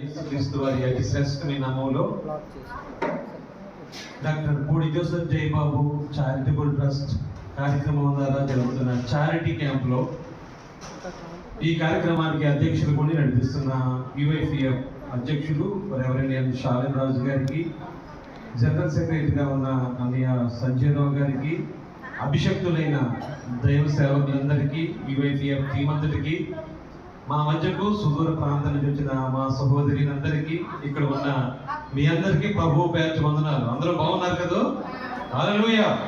యేసుక్రీస్తు వారి అతి శ్రేష్టమైన నామంలో doctor Pudi Joseph Jayababu charitable trust కార్యక్రమం ద్వారా జరుగుతున్న చారిటీ క్యాంప్లో ఈ కార్యక్రమానికి అధ్యక్షులు కూడా నడిపిస్తున్న యుఐఫిఎఫ్ అధ్యక్షులు రెవరెండ్ షాలిన్ రాజు గారికి జనరల్ సెక్రటరీగా ఉన్న అన్నయ్య సంజయ్ రావు గారికి అభిషక్తులైన దైవ సేవకులందరికీ యుఐఫిఎఫ్ టీం అంతటికి మా మధ్యకు సుదూర ప్రాంతం నుంచి వచ్చిన మా సహోదరులందరికీ ఇక్కడ ఉన్న మీ అందరికీ ప్రభు పేర్చి వందనాలు. అందరూ బాగున్నారు కదా? హల్లెలూయా.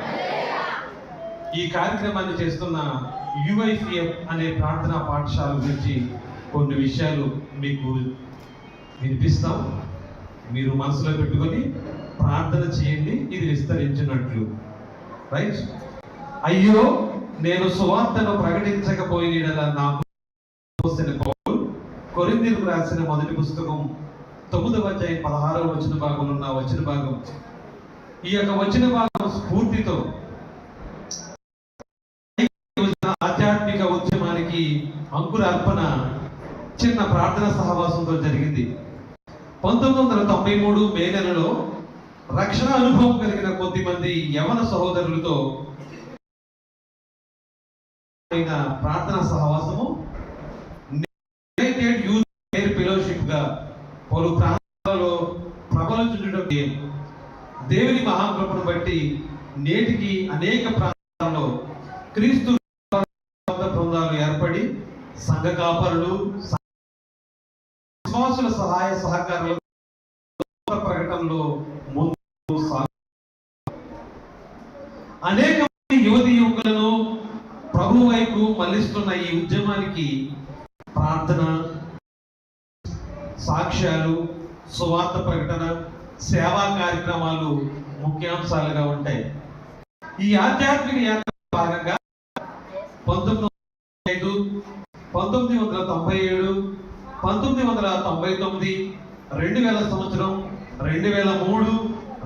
ఈ కార్యక్రమాన్ని చేస్తున్న యుఐసిఎఫ్ అనే ప్రార్థనా పాఠశాల గురించి కొన్ని విషయాలు మీకు వినిపిస్తాం. మీరు మనసులో పెట్టుకొని ప్రార్థన చేయండి ఇది విస్తరించినట్లు. రైట్? అయ్యో నేను సువార్తను ప్రకటించకపోయిన నాకు పౌలు కొరింథీయులకు రాసిన మొదటి పుస్తకం తొమ్మిదవ అధ్యాయం పదహారవ వచ్చిన భాగంలో ఉన్న వచ్చిన భాగం. ఈ యొక్క వచ్చిన భాగం స్ఫూర్తితో ఆధ్యాత్మిక ఉద్యమానికి అంకురార్పణ చిన్న ప్రార్థన సహవాసంతో జరిగింది. పంతొమ్మిది వందల తొంభై మూడు మే నెలలో రక్షణ అనుభవం కలిగిన కొద్ది మంది యవన సహోదరులతో ప్రార్థన సహవాసము పలు ప్రాంతాలలో ప్రబలించుటకు దేవుని మహాకృపను బట్టి నేటికి అనేక ప్రాంతాల్లో క్రీస్తు బృందాలు ఏర్పడి సంఘ కాపరులు విశ్వాసుల సహాయ సహకారాలు ప్రకటనలో ముందు అనేక యువతి యువకులను ప్రభు వైపు మళ్ళిస్తున్న ఈ ఉద్యమానికి ప్రార్థన సాక్ష్యాలు సువార్త ప్రకటన సేవా కార్యక్రమాలు ముఖ్యాంశాలుగా ఉంటాయి. ఈ ఆధ్యాత్మిక యాత్ర భాగంగా పంతొమ్మిది వందల ఐదు పంతొమ్మిది వందల తొంభై ఏడు పంతొమ్మిది వందల తొంభై తొమ్మిది రెండు వేల సంవత్సరం రెండు వేల మూడు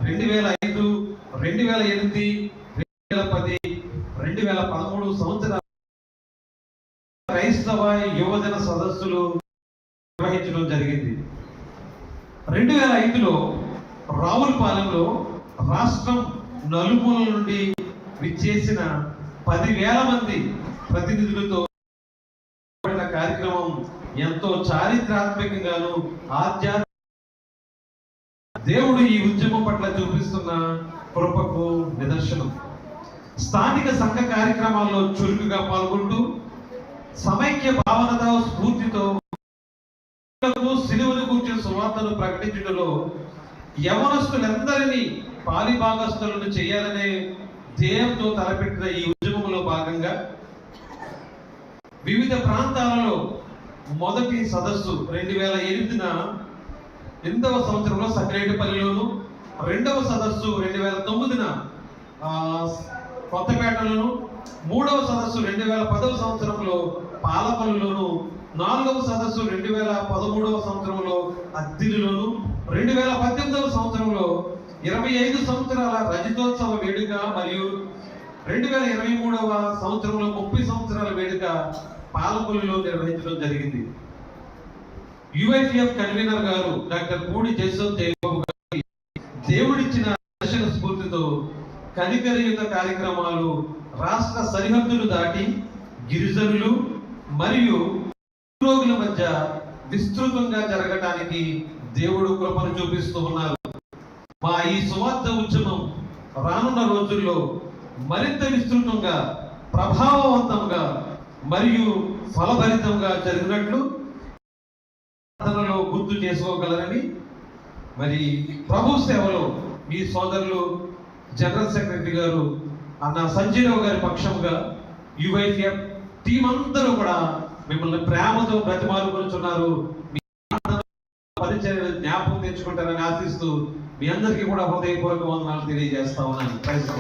రెండు వేల ఐదు రెండు వేల ఎనిమిది రెండు వేల పది రెండు వేల పదమూడు సంవత్సరాల క్రైస్తవ యువజన సదస్సులు నిర్వహించడం జరిగింది. రెండు వేల ఐదులో రావులపాలెంలో రాష్ట్రం నలుమూల నుండి విచ్చేసిన పదివేల మంది ప్రతినిధులతో కార్యక్రమం ఎంతో చారిత్రాత్మకంగాను ఆధ్యాత్మిక దేవుడు ఈ ఉద్యమం పట్ల చూపిస్తున్న కృపకు నిదర్శనం. స్థానిక సంఘ కార్యక్రమాల్లో చురుకుగా పాల్గొంటూ సమైక్య భావనతో స్ఫూర్తితో సిలువను కూర్చిన సువార్తను ప్రకటించడంలో యవనస్తులందరినీ పాలిభాగస్తులను చేయాలనే ధ్యేయంతో తలపెట్టిన ఈ ఉద్యమంలో భాగంగా వివిధ ప్రాంతాలలో మొదటి సదస్సు రెండు వేల ఎనిమిదిన ఎనిమిదవ సంవత్సరంలో సక్రేటిపల్లిలోను రెండవ సదస్సు రెండు వేల తొమ్మిదిన ఆ, కొత్తపేటలోను మూడవ సదస్సు రెండు వేల పదవ సంవత్సరంలో పాలపల్లిలోను నాలుగవ సదస్సు రెండు వేల పదమూడవ సంవత్సరంలో అద్దిలిలోను రెండు వేల పద్దెనిమిదవ సంవత్సరంలో ఇరవై ఐదు సంవత్సరాల రజతోత్సవ వేడుక మరియు రెండు వేల ఇరవై మూడవ సంవత్సరంలో ముప్పై సంవత్సరాల వేడుక పాలకొల్లులో నిర్వహించడం జరిగింది. యుఐటిఎఫ్ కన్వీనర్ గారు డాక్టర్ పూడి జయసోత్ జయబాబు గారి దేవుడిచ్చిన దర్శన స్ఫూర్తితో కనికరయుత కార్యక్రమాలు రాష్ట్ర సరిహద్దులు దాటి గిరిజనులు మరియు రోగుల మధ్య విస్తృతంగా జరగటానికి దేవుడు కృపను చూపిస్తూ ఉన్నారు. మా ఈ సువార్త ఉద్యమం రానున్న రోజుల్లో మరింత విస్తృతంగా ప్రభావవంతంగా మరియు ఫలభరితంగా జరిగినట్లు ప్రార్థనలో గుర్తు చేసుకోగలరని మరి ప్రభు సేవలో మీ సోదరులు జనరల్ సెక్రటరీ గారు అన్న సంజీరావు గారి పక్షంగా యువైఎఫ్ టీం అందరూ కూడా మిమ్మల్ని ప్రేమతో బ్రతిమాలుకొనుచున్నారు మీ ప్రార్థన జ్ఞాపకం తెచ్చుకుంటారని ఆశిస్తూ మీ అందరికీ కూడా హృదయపూర్వక వందనాలు తెలియజేస్తా ఉన్నాను. ప్రైజ్